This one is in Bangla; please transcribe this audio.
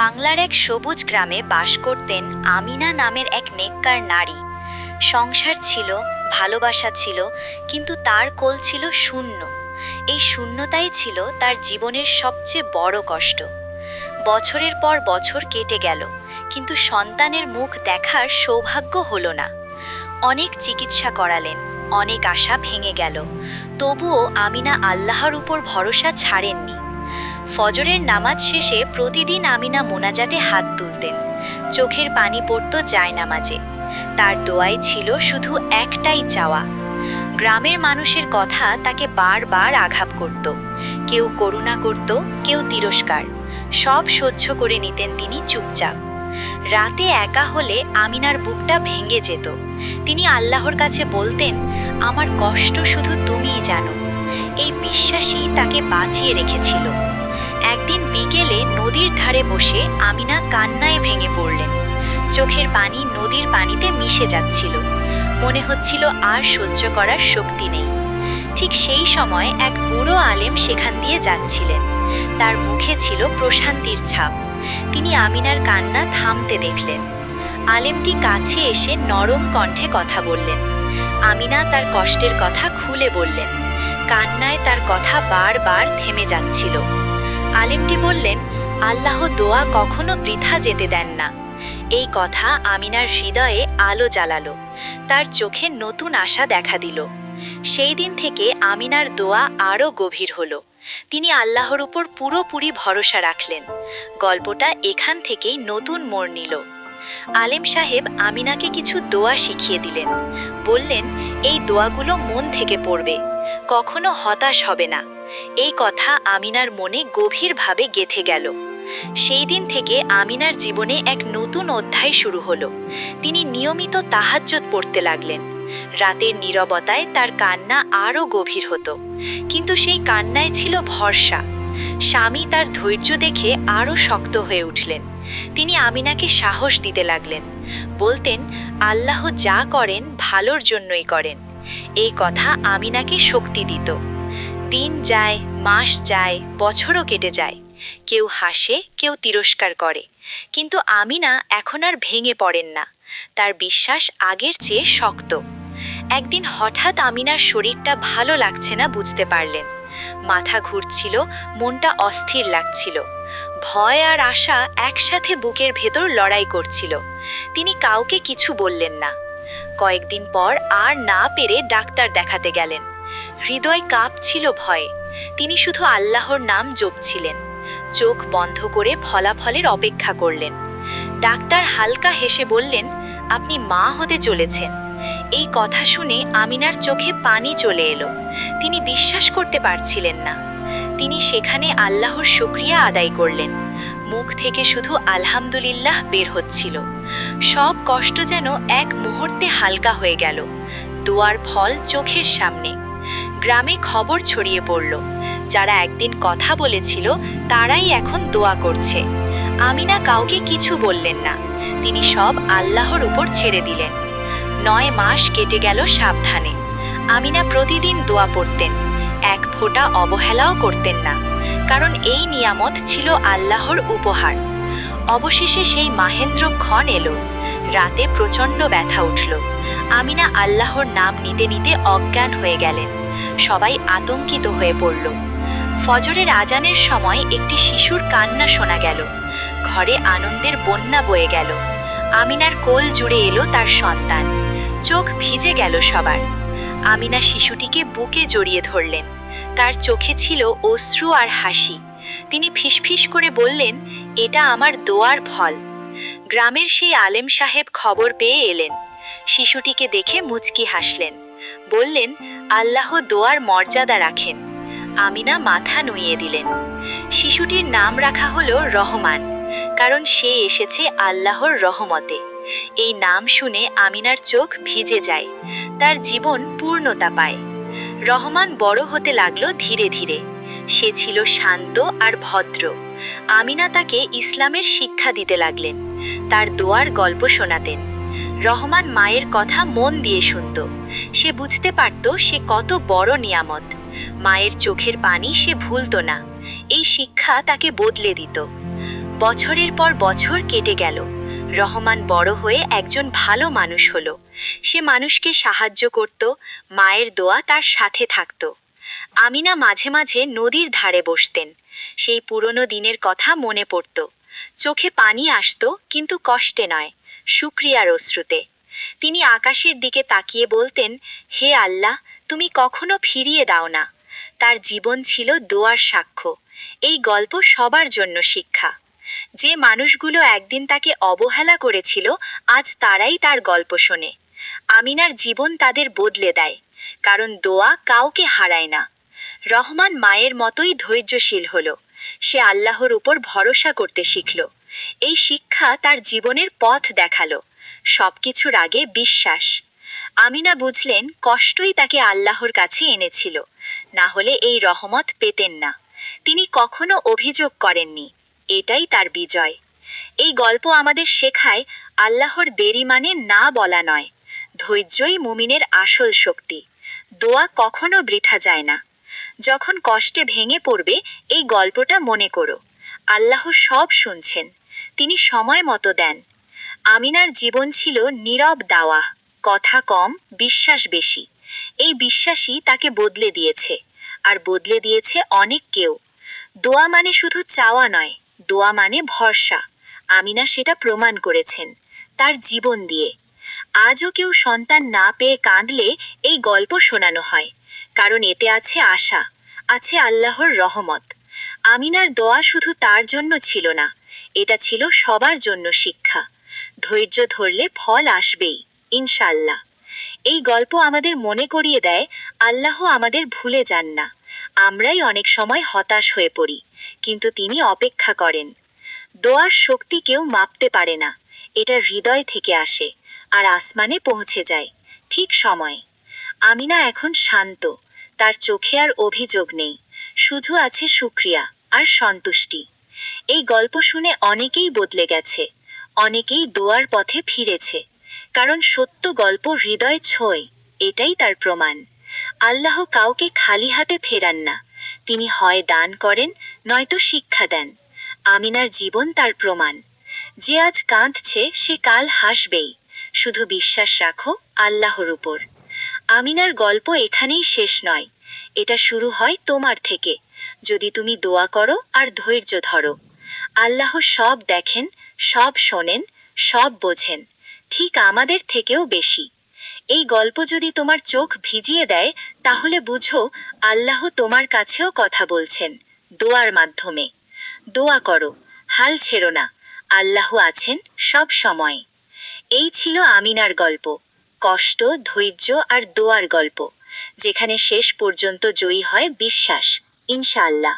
বাংলার এক সবুজ গ্রামে বাস করতেন আমিনা নামের এক নেককার নারী। সংসার ছিল, ভালোবাসা ছিল, কিন্তু তার কোল ছিল শূন্য। এই শূন্যতাই ছিল তার জীবনের সবচেয়ে বড় কষ্ট। বছরের পর বছর কেটে গেল, কিন্তু সন্তানের মুখ দেখার সৌভাগ্য হলো না। অনেক চিকিৎসা করালেন, অনেক আশা ভেঙে গেল। তবুও আমিনা আল্লাহর উপর ভরসা ছাড়েননি। ফজরের নামাজ শেষে প্রতিদিন আমিনা মোনাজাতে হাত তুলতেন। চোখের পানি পড়ত যায় নামাজে তার দোয়াই ছিল শুধু একটাই চাওয়া। গ্রামের মানুষের কথা তাকে বারবার আঘাত করত। কেউ করুণা করত, কেউ তিরস্কার। সব সহ্য করে নিতেন তিনি চুপচাপ। রাতে একা হলে আমিনার বুকটা ভেঙে যেত। তিনি আল্লাহর কাছে বলতেন, আমার কষ্ট শুধু তুমিই জানো। এই বিশ্বাসই তাকে বাঁচিয়ে রেখেছিল। একদিন বিকেলে নদীর ধারে বসে আমিনা কান্নায় ভেঙে পড়লেন। চোখের পানি নদীর পানিতে মিশে যাচ্ছিল। মনে হচ্ছিল আর সহ্য করার শক্তি নেই। ঠিক সেই সময় এক বুড়ো আলেম সেখান দিয়ে যাচ্ছিলেন। তার মুখে ছিল প্রশান্তির ছাপ। তিনি আমিনার কান্না থামতে দেখলেন। আলেমটি কাছে এসে নরম কণ্ঠে কথা বললেন। আমিনা তার কষ্টের কথা খুলে বললেন। কান্নায় তার কথা বারবার থেমে যাচ্ছিল। আলেমটি বললেন, আল্লাহ দোয়া কখনো বৃথা যেতে দেন না। এই কথা আমিনার হৃদয়ে আলো জ্বালালো, তার চোখে নতুন আশা দেখা দিল। সেই দিন থেকে আমিনার দোয়া আরও গভীর হলো। তিনি আল্লাহর উপর পুরোপুরি ভরসা রাখলেন। গল্পটা এখান থেকেই নতুন মোড় নিল। আলেম সাহেব আমিনাকে কিছু দোয়া শিখিয়ে দিলেন। বললেন, এই দোয়াগুলো মন থেকে পড়বে। কখনো হতাশ হবে না। এই কথা আমিনার মনে গভীরভাবে গেথে গেল। সেই দিন থেকে আমিনার জীবনে এক নতুন অধ্যায় শুরু হলো। তিনি নিয়মিত তাহাজ্জত পড়তে লাগলেন। রাতের নীরবতায় তার কান্না আরও গভীর হতো। কিন্তু সেই কান্নায় ছিল ভরসা। স্বামী তার ধৈর্য দেখে আরও শক্ত হয়ে উঠলেন। তিনি আমিনাকে সাহস দিতে লাগলেন। বলতেন, আল্লাহ যা করেন ভালোর জন্যই করেন। এই কথা আমিনাকে শক্তি দিত। দিন যায়, মাস যায়, বছরও কেটে যায়। কেউ হাসে, কেউ তিরস্কার করে। কিন্তু আমিনা এখন আর ভেঙে পড়েন না। তার বিশ্বাস আগের চেয়ে শক্ত। একদিন হঠাৎ আমিনার শরীরটা ভালো লাগছে না বুঝতে পারলেন। মাথা ঘুরছিল, মনটা অস্থির লাগছিল। ভয় আর আশা একসাথে বুকের ভেতর লড়াই করছিল। তিনি কাউকে কিছু বললেন না। কয়েকদিন পর আর না পেরে ডাক্তার দেখাতে গেলেন। হৃদয় কাঁপছিল ভয়ে। তিনি শুধু আল্লাহর নাম জপছিলেন। চোখ বন্ধ করে ফলাফলের অপেক্ষা করলেন। ডাক্তার হালকা হেসে বললেন, আপনি মা হতে চলেছেন। এই কথা শুনে আমিনার চোখে পানি চলে এলো। তিনি বিশ্বাস করতে পারছিলেন না। তিনি সেখানে আল্লাহর শুক্রিয়া আদায় করলেন। মুখ থেকে শুধু আলহামদুলিল্লাহ বের হচ্ছিল। সব কষ্ট যেন এক মুহূর্তে হালকা হয়ে গেল। দোয়ার ফল চোখের সামনে। গ্রামে খবর ছড়িয়ে পড়ল। যারা একদিন কথা বলেছিল, তারাই এখন দোয়া করছে। আমিনা কাউকে কিছু বললেন না। তিনি সব আল্লাহর উপর ছেড়ে দিলেন। নয় মাস কেটে গেল সাবধানে। আমিনা প্রতিদিন দোয়া পড়তেন। এক ফোঁটা অবহেলাও করতেন না। কারণ এই নিয়ামত ছিল আল্লাহর উপহার। অবশেষে সেই মাহেন্দ্র ক্ষণ এলো। রাতে প্রচণ্ড ব্যথা উঠল। আমিনা আল্লাহর নাম নিতে নিতে অজ্ঞান হয়ে গেলেন। সবাই আতঙ্কিত হয়ে পড়ল। ফজরের আজানের সময় একটি শিশুর কান্না শোনা গেল। ঘরে আনন্দের বন্যা বয়ে গেল। আমিনার কোল জুড়ে এলো তার সন্তান। চোখ ভিজে গেল সবার। আমিনা শিশুটিকে বুকে জড়িয়ে ধরলেন। তার চোখে ছিল অশ্রু আর হাসি। তিনি ফিসফিস করে বললেন, এটা আমার দোয়ার ফল। গ্রামের সেই আলেম সাহেব খবর পেয়ে এলেন। শিশুটিকে দেখে মুচকি হাসলেন। বললেন, আল্লাহ দোয়ার মর্যাদা রাখেন। আমিনা মাথা নুইয়ে দিলেন। শিশুটির নাম রাখা হলো রহমান, কারণ সে এসেছে আল্লাহর রহমতে। এই নাম শুনে আমিনার চোখ ভিজে যায়, তার জীবন পূর্ণতা পায়। রহমান বড় হতে লাগল ধীরে ধীরে। সে ছিল শান্ত আর ভদ্র। আমিনা তাকে ইসলামের শিক্ষা দিতে লাগলেন, তার দোয়ার গল্প শোনাতেন। রহমান মায়ের কথা মন দিয়ে শুনত। সে বুঝতে পারত সে কত বড় নিয়ামত। মায়ের চোখের পানি সে ভুলত না, এই শিক্ষা তাকে বদলে দিত। বছরের পর বছর কেটে গেল। রহমান বড় হয়ে একজন ভালো মানুষ হলো। সে মানুষকে সাহায্য করত, মায়ের দোয়া তার সাথে থাকত। আমিনা মাঝে মাঝে নদীর ধারে বসতেন। সেই পুরনো দিনের কথা মনে পড়ত। চোখে পানি আসত, কিন্তু কষ্টে নয় শুক্রিয়ার অশ্রুতে। তিনি আকাশের দিকে তাকিয়ে বলতেন, হে আল্লাহ, তুমি কখনো ফিরিয়ে দাও না। তার জীবন ছিল দোয়ার সাক্ষ্য। এই গল্প সবার জন্য শিক্ষা। যে মানুষগুলো একদিন তাকে অবহেলা করেছিল, আজ তারাই তার গল্প শোনে। আমিনার জীবন তাদের বদলে দেয়, কারণ দোয়া কাউকে হারায় না। রহমান মায়ের মতোই ধৈর্যশীল হলো। সে আল্লাহর উপর ভরসা করতে শিখল। এই শিক্ষা তার জীবনের পথ দেখাল। সবকিছুর আগে বিশ্বাস। আমিনা বুঝলেন, কষ্টই তাকে আল্লাহর কাছে এনেছিল। না হলে এই রহমত পেতেন না। তিনি কখনো অভিযোগ করেননি। এটাই তার বিজয়। এই গল্প আমাদের শেখায়, আল্লাহর দেরি মানে না বলা নয়। ধৈর্যই মুমিনের আসল শক্তি। দোয়া কখনো বৃথা যায় না। যখন কষ্টে ভেঙে পড়বে, এই গল্পটা মনে করো। আল্লাহ সব শুনছেন। তিনি সময় মতো দেন। আমিনার জীবন ছিল নীরব দাওয়া, কথা কম, বিশ্বাস বেশি। এই বিশ্বাসই তাকে বদলে দিয়েছে, আর বদলে দিয়েছে অনেক কেউ। দোয়া মানে শুধু চাওয়া নয়, দোয়া মানে ভরসা। আমিনা সেটা প্রমাণ করেছেন, তার জীবন দিয়ে। আজও কেউ সন্তান না পেয়ে কাঁদলে এই গল্প শোনানো হয়। কারণ এতে আছে আশা, আছে আল্লাহর রহমত। আমিনার দোয়া শুধু তার জন্য ছিল না, এটা ছিল সবার জন্য শিক্ষা। ধৈর্য ধরলে ফল আসবেই ইনশাল্লাহ এই গল্প আমাদের মনে করিয়ে দেয়, আল্লাহ আমাদের ভুলে যান না। আমরাই অনেক সময় হতাশ হয়ে পড়ি, কিন্তু তিনি অপেক্ষা করেন। দোয়ার শক্তি কেউ মাপতে পারে না, এটা হৃদয় থেকে আসে, আর আসমানে পৌঁছে যায়, ঠিক সময়। আমিনা এখন শান্ত তার চোখে আর অভিযোগ নেই। শুধু আছে সুক্রিয়া আর সন্তুষ্টি। এই গল্প শুনে অনেকেই বদলে গেছে, অনেকেই দোয়ার পথে ফিরেছে, কারণ সত্য গল্প হৃদয় ছোঁয়, এটাই তার প্রমাণ। আল্লাহ কাউকে খালি হাতে ফেরান না, তিনি হয় দান করেন, নয়তো শিক্ষা দেন। আমিনার জীবন তার প্রমাণ। যে আজ কাঁদছে, সে কাল হাসবেই। শুধু বিশ্বাস রাখো আল্লাহর উপর। আমিনার গল্প এখানেই শেষ নয়। এটা শুরু হয় তোমার থেকে। যদি তুমি দোয়া করো আর ধৈর্য ধরো। আল্লাহ সব দেখেন, সব শোনেন, সব বোঝেন। ঠিক আমাদের থেকেও বেশি। এই গল্প যদি তোমার চোখ ভিজিয়ে দেয়, তাহলে বুঝো আল্লাহ তোমার কাছেও কথা বলছেন, দোয়ার মাধ্যমে। দোয়া করো, হাল ছেড়ো না, আল্লাহ আছেন সব সময়। এই ছিল আমিনার গল্প। কষ্ট ধৈর্য আর দোয়ার গল্প যেখানে শেষ পর্যন্ত জয়ী হয় বিশ্বাস। ইনশাআল্লাহ।